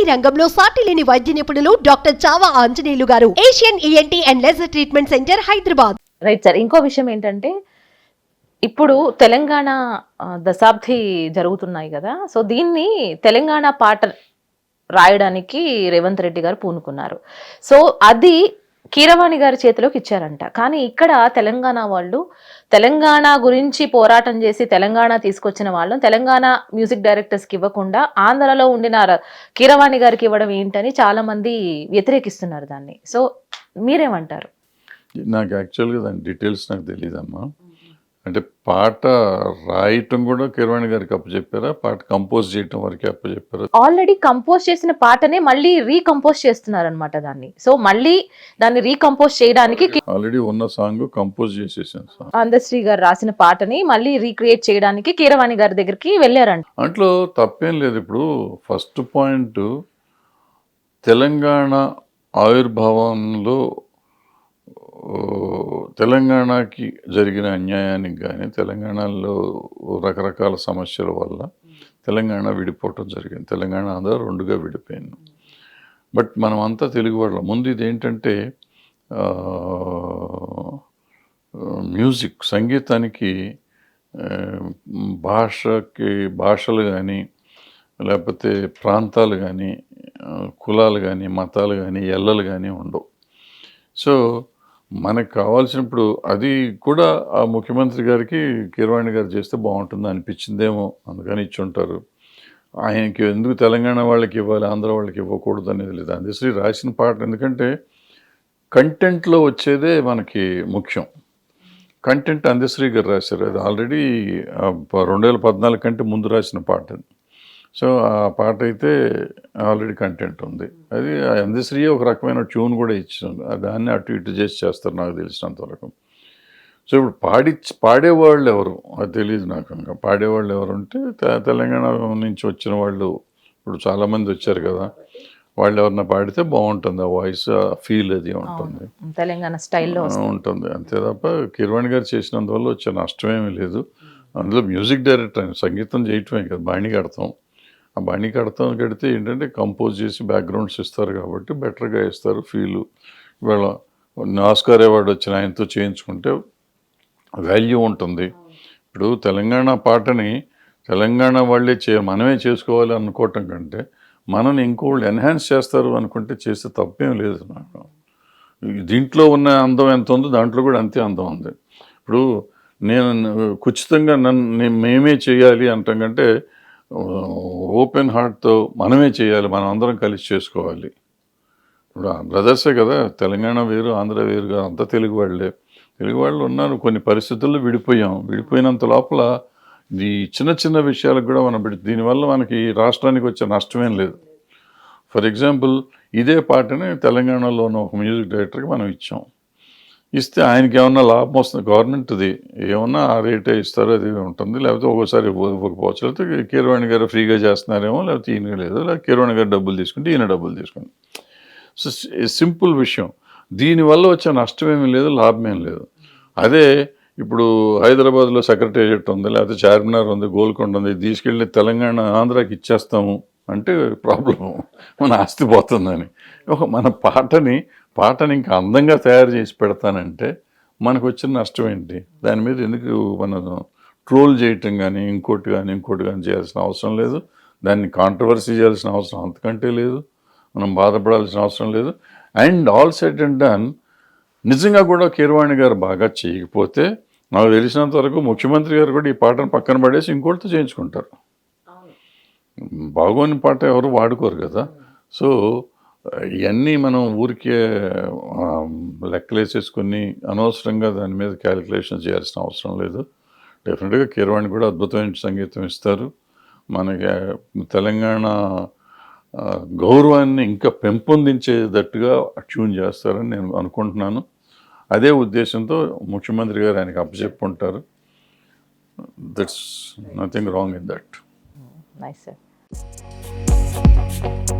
ENT రంగంలో సాటి లేని వైద్య నిపుణులు doctor Chava Anjaneyulu garu. Asian ENT and laser treatment centre Hyderabad. Right sir ఇంకో విషయం ఏంటంటే ఇప్పుడు తెలంగాణ దశాబ్ది జరుగుతున్నాయి కదా సో దీన్ని తెలంగాణ పాట రాయడానికి రేవంత్ రెడ్డి గారు పూనుకున్నారు. సో అది కీరవాణి గారి చేతిలోకి ఇచ్చారంట. కానీ ఇక్కడ తెలంగాణ వాళ్ళు తెలంగాణ గురించి పోరాటం చేసి తెలంగాణ తీసుకొచ్చిన వాళ్ళు తెలంగాణ మ్యూజిక్ డైరెక్టర్స్కి ఇవ్వకుండా ఆంధ్రలో ఉండిన కీరవాణి గారికి ఇవ్వడం ఏంటని చాలామంది వ్యతిరేకిస్తున్నారు దాన్ని. సో మీరేమంటారు? నాకు యాక్చువల్గా దాని డీటెయిల్స్ నాకు తెలియదమ్మా అంటే పాట రాయటం కూడా కిరవాణి గారికి అప్పచెప్పారా? పాట కంపోజ్ చేయటం వరకే అప్పచెప్పారా? ఆల్రెడీ కంపోజ్ చేసిన పాటనే మళ్ళీ రీకంపోజ్ చేస్తున్నారు అనమాట దాన్ని. సో మళ్ళీ దాన్ని రీకంపోజ్ చేయడానికి ఆల్రెడీ ఉన్న సాంగ్ కంపోజ్ చేసేసాను అందశ్రీ గారు రాసిన పాటని మళ్ళీ రీక్రియేట్ చేయడానికి కీరవాణి గారి దగ్గరికి వెళ్ళారంట. దాంట్లో తప్పేం లేదు. ఇప్పుడు ఫస్ట్ పాయింట్ తెలంగాణ ఆవిర్భావంలో తెలంగాణకి జరిగిన అన్యాయానికి కానీ తెలంగాణలో రకరకాల సమస్యల వల్ల తెలంగాణ విడిపోవటం జరిగింది. తెలంగాణ ఆంధ్ర రెండుగా విడిపోయింది. బట్ మనం అంతా తెలుగు వాళ్ళం. ముందు ఇది ఏంటంటే మ్యూజిక్ సంగీతానికి భాషకి భాషలు కానీ లేకపోతే ప్రాంతాలు కానీ కులాలు కానీ మతాలు కానీ ఎల్లలు కానీ ఉండవు. సో మనకు కావాల్సినప్పుడు అది కూడా ఆ ముఖ్యమంత్రి గారికి కీరవాణి గారు చేస్తే బాగుంటుంది అనిపించిందేమో అందుకని ఇచ్చి ఉంటారు. ఆయనకి ఎందుకు తెలంగాణ వాళ్ళకి ఇవ్వాలి ఆంధ్ర వాళ్ళకి ఇవ్వకూడదు అనేది లేదు. అందశ్రీ రాసిన పాట ఎందుకంటే కంటెంట్లో వచ్చేదే మనకి ముఖ్యం. కంటెంట్ అందశ్రీ గారు రాశారు. అది ఆల్రెడీ రెండు వేల పద్నాలుగు కంటే ముందు రాసిన పాట అది. సో ఆ పాట అయితే ఆల్రెడీ కంటెంట్ ఉంది. అది అందశ్రీ ఒక రకమైన ట్యూన్ కూడా ఇచ్చింది. ఆ దాన్ని అటు ఇటు చేసి చేస్తారు నాకు తెలిసినంత వరకు. సో ఇప్పుడు పాడి పాడేవాళ్ళు ఎవరు? అది తెలియదు నాకు ఇంకా. పాడేవాళ్ళు ఎవరు అంటే తెలంగాణ నుంచి వచ్చిన వాళ్ళు ఇప్పుడు చాలామంది వచ్చారు కదా. వాళ్ళు ఎవరన్నా పాడితే బాగుంటుంది. ఆ వాయిస్ ఫీల్ అది ఉంటుంది. తెలంగాణ స్టైల్లో ఉంటుంది. అంతే తప్ప కిరవాణి గారు చేసినందువల్ల వచ్చే నష్టమేమీ లేదు. అందులో మ్యూజిక్ డైరెక్టర్ సంగీతం చేయటమే కదా. బాణి కడతాం. ఆ బండి కడతాం కడితే ఏంటంటే కంపోజ్ చేసి బ్యాక్గ్రౌండ్స్ ఇస్తారు కాబట్టి బెటర్గా ఇస్తారు ఫీలు. ఇవాళ ఆస్కార్ అవార్డు వచ్చిన ఆయనతో చేయించుకుంటే వాల్యూ ఉంటుంది. ఇప్పుడు తెలంగాణ పాటని తెలంగాణ వాళ్ళే చే మనమే చేసుకోవాలి అనుకోవటం కంటే మనం ఇంకోళ్ళు ఎన్హాన్స్ చేస్తారు అనుకుంటే చేస్తే తప్పేం లేదు నాకు. దీంట్లో ఉన్న అందం ఎంత ఉందో దాంట్లో కూడా అంతే అందం ఉంది. ఇప్పుడు నేను ఖచ్చితంగా నన్ను మేమే చేయాలి అంటాం కంటే ఓపెన్ హార్ట్తో మనమే చేయాలి మనం అందరం కలిసి చేసుకోవాలి. ఇప్పుడు ఆ బ్రదర్సే కదా తెలంగాణ వేరు ఆంధ్ర వేరుగా అంతా తెలుగు వాళ్ళే. తెలుగు వాళ్ళు ఉన్నారు కొన్ని పరిస్థితుల్లో విడిపోయాం. విడిపోయినంత లోపల ఈ చిన్న చిన్న విషయాలకు కూడా మనం విడి దీనివల్ల మనకి ఈ రాష్ట్రానికి వచ్చే నష్టమేం లేదు. ఫర్ ఎగ్జాంపుల్ ఇదే పాటని తెలంగాణలో ఉన్న ఒక మ్యూజిక్ డైరెక్టర్కి మనం ఇచ్చాం. ఇస్తే ఆయనకి ఏమన్నా లాభం వస్తుంది? గవర్నమెంట్ది ఏమన్నా ఆ రేటే ఇస్తారో అది ఉంటుంది. లేకపోతే ఒక్కోసారి ఇవ్వకపోవచ్చు లేకపోతే కీరవాణి గారు ఫ్రీగా చేస్తున్నారేమో లేకపోతే ఈయన లేదు. లేకపోతే కీరవాణి గారు డబ్బులు తీసుకుంటే ఈయన డబ్బులు తీసుకుంటే సో సింపుల్ విషయం. దీనివల్ల వచ్చే నష్టమేమీ లేదు లాభమేం లేదు. అదే ఇప్పుడు హైదరాబాద్లో సెక్రటేరియట్ ఉంది లేకపోతే చార్మినార్ ఉంది గోల్కొండ ఉంది తీసుకెళ్ళి తెలంగాణ ఆంధ్రాకి ఇచ్చేస్తాము. అంటే ప్రాబ్లం మన ఆస్తి పోతుందని. ఒక మన పాటని పాటని ఇంకా అందంగా తయారు చేసి పెడతానంటే మనకు వచ్చిన నష్టం ఏంటి? దాని మీద ఎందుకు మనం ట్రోల్ చేయటం కానీ ఇంకోటి కానీ ఇంకోటి కానీ చేయాల్సిన అవసరం లేదు. దాన్ని కాంట్రవర్సీ చేయాల్సిన అవసరం అంతకంటే లేదు. మనం బాధపడాల్సిన అవసరం లేదు. And all set and done నిజంగా కూడా కీరవాణి గారు బాగా చేయకపోతే నాకు తెలిసినంత వరకు ముఖ్యమంత్రి గారు కూడా ఈ పాటను పక్కన పడేసి ఇంకోటితో చేయించుకుంటారు. బాగోని పాట ఎవరు వాడుకోరు కదా. సో ఇవన్నీ మనం ఊరికే లెక్కలేసేసుకొని అనవసరంగా దాని మీద క్యాలిక్యులేషన్ చేయాల్సిన అవసరం లేదు. డెఫినెట్గా కీరవాణి కూడా అద్భుతమైన సంగీతం ఇస్తారు. మనకి తెలంగాణ గౌరవాన్ని ఇంకా పెంపొందించేటట్టుగా ట్యూన్ చేస్తారని నేను అనుకుంటున్నాను. అదే ఉద్దేశంతో ముఖ్యమంత్రి గారు ఆయనకి అప్పచెప్పుంటారు. That's nothing wrong in that nice sir Thank you.